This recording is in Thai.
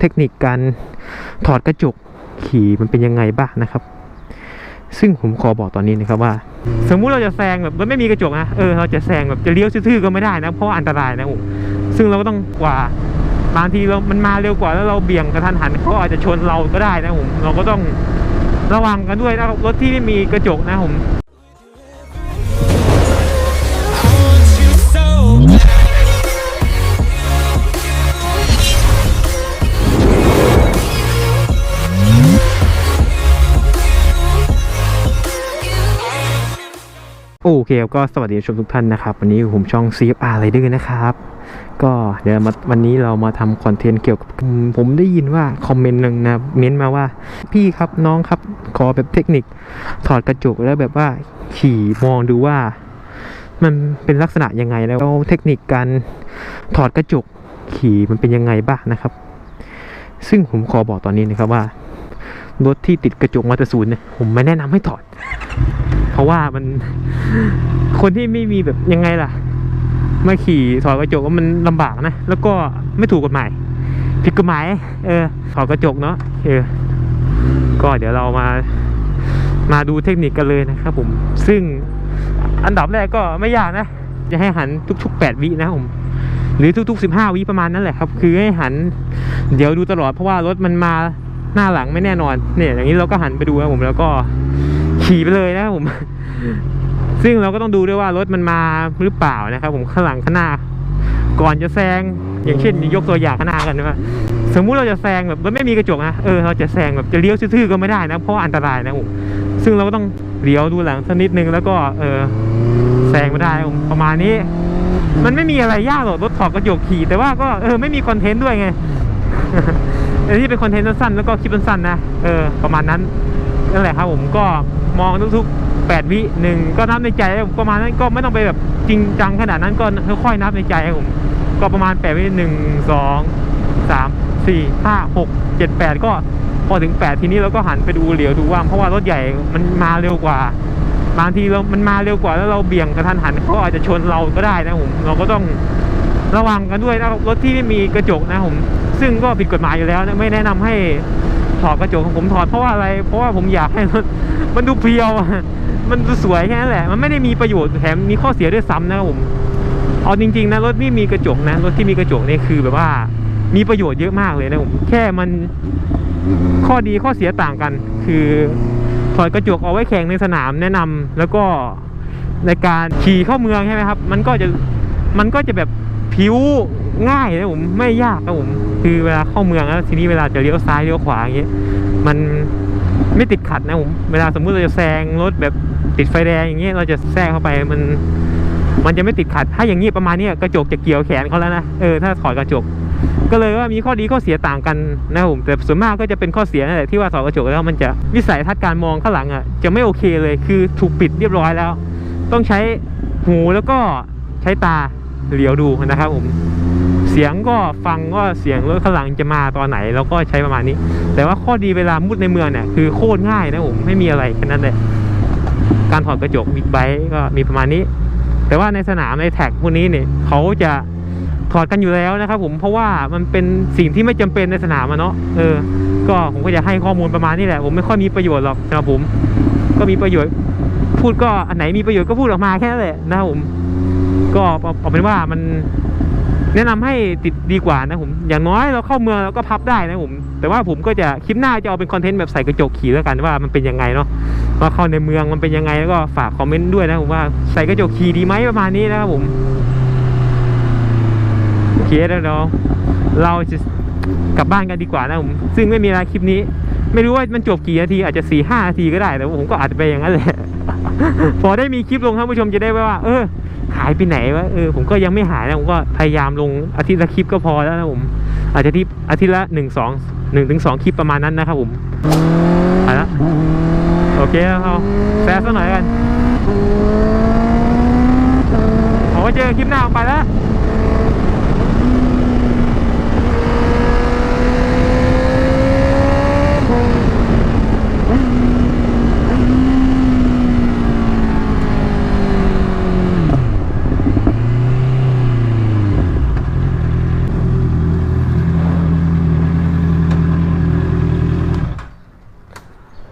เทคนิคการถอดกระจกขี่มันเป็นยังไงบ้างนะครับ ซึ่งผมขอบอกตอนนี้นะครับว่า สมมุติเราจะแซงแบบมันไม่มีกระจกนะเออเราจะแซงแบบจะเลี้ยวซื่อๆก็ไม่ได้นะ เพราะอันตรายนะผมซึ่งเราก็ต้องกว่าบางทีเรามันมาเร็วกว่าแล้วเราเบี่ยงกระทันหันเขาอาจจะชนเราก็ได้นะผมเราก็ต้องระวังกันด้วยนะรถที่ไม่มีกระจกนะผม โอเคครับก็สวัสดีผู้ชมทุกท่านนะครับ วันนี้ผมช่อง CFR Rider นะครับ ก็เดี๋ยวมาวันนี้เรามาทำคอนเทนต์เกี่ยวกับ ผมได้ยินว่าคอมเมนต์หนึ่งนะเม้นต์มาว่า พี่ครับน้องครับขอแบบเทคนิคถอดกระจกแล้วแบบว่าขี่มองดูว่า มันเป็นลักษณะยังไงแล้วเทคนิคการถอดกระจกขี่มันเป็นยังไงบ้างนะครับ ซึ่งผมขอบอกตอนนี้นะครับว่ารถที่ติดกระจกมาตรศูนย์เนี่ยผมไม่แนะนำให้ถอด เพราะว่ามัน คนที่ไม่มีแบบยังไงล่ะ มาขี่ถอดกระจกก็มันลำบากนะ แล้วก็ไม่ถูกกฎหมายผิดกฎหมาย เออ ถอดกระจกเนาะ เออ ก็เดี๋ยวเรามา มาดูเทคนิคกันเลยนะครับผม ซึ่งอันดับแรกก็ไม่ยากนะ จะให้หันทุกๆ 8 วินะผม หรือทุก ๆ 15 วิประมาณนั้นแหละครับ คือให้หัน เดี๋ยวดูตลอดเพราะว่ารถมันมาหน้าหลังไม่แน่นอน เนี่ย อย่างนี้เราก็หันไปดูครับผม แล้วก็ ขี่ไปเลยนะครับผม ซึ่งเราก็ต้องดูด้วยว่ารถมันมาหรือเปล่านะครับ ผมข้างหลังข้างหน้า ก่อนจะแซงอย่างเช่นยกตัวอย่างข้างหน้ากันว่าสมมุติเราจะแซงแบบรถไม่มีกระจกนะเออเราจะแซงแบบจะเลี้ยวซื่อๆก็ไม่ได้นะเพราะว่าอันตรายนะผมซึ่งเราก็ต้องเลี้ยวดูหลังสักนิดนึงแล้วก็เออแซงไม่ได้ครับผมประมาณนี้ มันไม่มีอะไรยากหรอกรถถอดกระจกขี่แต่ว่าก็เออไม่มีคอนเทนต์ด้วยไงอันนี้เป็นคอนเทนต์สั้นๆแล้วก็คลิปสั้นๆนะเออประมาณนั้นนั่นแหละครับผมก็ มองทุกๆแปดวิหนึ่งก็นับในใจผมประมาณนั้นก็ไม่ต้องไปแบบจริงจังขนาดนั้นก็ค่อยๆนับในใจครับผมก็ประมาณแปดวิหนึ่งสองสามสี่ห้าหกเจ็ดแปดก็พอถึงแปดทีนี้เราก็หันไปดูเหลียวดูว่างเพราะว่ารถใหญ่มันมาเร็วกว่าบางทีเรามันมาเร็วกว่าแล้วเราเบี่ยงกระทันหันเขาอาจจะชนเราก็ได้นะผมเราก็ต้องระวังกันด้วยนะรถที่ไม่มีกระจกนะผมซึ่งก็ผิดกฎหมายอยู่แล้วนะไม่แนะนำให้ ถอดกระจกของผมถอดเพราะว่าอะไร เพราะว่าผมอยากให้รถมันดูเพียว มันดูสวยแค่นั้นแหละ มันไม่ได้มีประโยชน์แถมมีข้อเสียด้วยซ้ำนะครับผมเอาจริงๆนะรถที่มีกระจกนะรถที่มีกระจกนี่คือแบบว่ามีประโยชน์เยอะมากเลยนะผมแค่มันข้อดีข้อเสียต่างกัน คือถอดกระจกเอาไว้แข่งในสนามแนะนำแล้วก็ในการขี่เข้าเมืองใช่ไหมครับ มันก็จะมันก็จะแบบผิว ง่ายนะผมไม่ยากนะผมคือเวลาเข้าเมืองแล้วทีนี้เวลาจะเลี้ยวซ้ายเลี้ยวขวาอย่างเงี้ยมันไม่ติดขัดนะผมเวลาสมมุติเราจะแซงรถแบบติดไฟแดงอย่างเงี้ยเราจะแซงเข้าไปมันมันจะไม่ติดขัด ถ้าอย่างนี้ประมาณนี้กระจกจะเกี่ยวแขนเขาแล้วนะเออถ้าถอดกระจก ก็เลยว่ามีข้อดีข้อเสียต่างกันนะผมแต่ส่วนมากก็จะเป็นข้อเสียนั่นแหละที่ว่าถอดกระจกแล้วมันจะวิสัยทัศน์การมองข้างหลังอะจะไม่โอเคเลยคือถูกปิดเรียบร้อยแล้ว ต้องใช้หูแล้วก็ใช้ตาเหลียวดูนะครับผม เสียงก็ฟังก็เสียงรถข้างหลังจะมาตอนไหนเราก็ใช้ประมาณนี้ แต่ว่าข้อดีเวลามุดในเมืองเนี่ยคือโคตรง่ายนะผมไม่มีอะไรแค่นั้นเลยการถอดกระจกบิ๊กไบค์ก็มีประมาณนี้ แต่ว่าในสนามในแท็กพวกนี้เนี่ยเขาจะถอดกันอยู่แล้วนะครับผมเพราะว่ามันเป็นสิ่งที่ไม่จำเป็นในสนามอะเนาะเออ ก็ผมก็จะให้ข้อมูลประมาณนี้แหละ ผมไม่ค่อยมีประโยชน์หรอกสำหรับผม ก็มีประโยชน์พูดก็อันไหนมีประโยชน์ก็พูดออกมาแค่นั้นแหละนะครับผม ก็เอาเป็นว่ามัน แนะนำให้ติดดีกว่านะผม อย่างน้อยเราเข้าเมืองเราก็พับได้นะผม แต่ว่าผมก็จะคลิปหน้าจะเอาเป็นคอนเทนต์แบบใส่กระจกขี่แล้วกันว่ามันเป็นยังไงเนาะว่าเข้าในเมืองมันเป็นยังไงแล้วก็ฝากคอมเมนต์ด้วยนะผมว่าใส่กระจกขี่ดีไหมประมาณนี้นะครับผมโอเคแล้วเนาะเราจะกลับบ้านกันดีกว่านะผมซึ่งไม่มีอะไรคลิปนี้ ไม่รู้ว่ามันจบกี่นาทีอาจจะสี่ห้านาทีก็ได้แต่ว่าผมก็อาจจะไปอย่างนั้นแหละ พอได้มีคลิปลงท่านผู้ชมจะได้ว่า เออหายไปไหนวะเออผมก็ยังไม่หายนะผมก็พยายามลงอาทิตย์ละคลิปก็พอแล้วนะผม อาจจะที่อาทิตย์ละหนึ่งสองหนึ่งถึงสองคลิปประมาณนั้นนะครับผมไปละโอเคเอาแซะสักหน่อยกันผมก็เจอคลิปหน้าไปแล้ว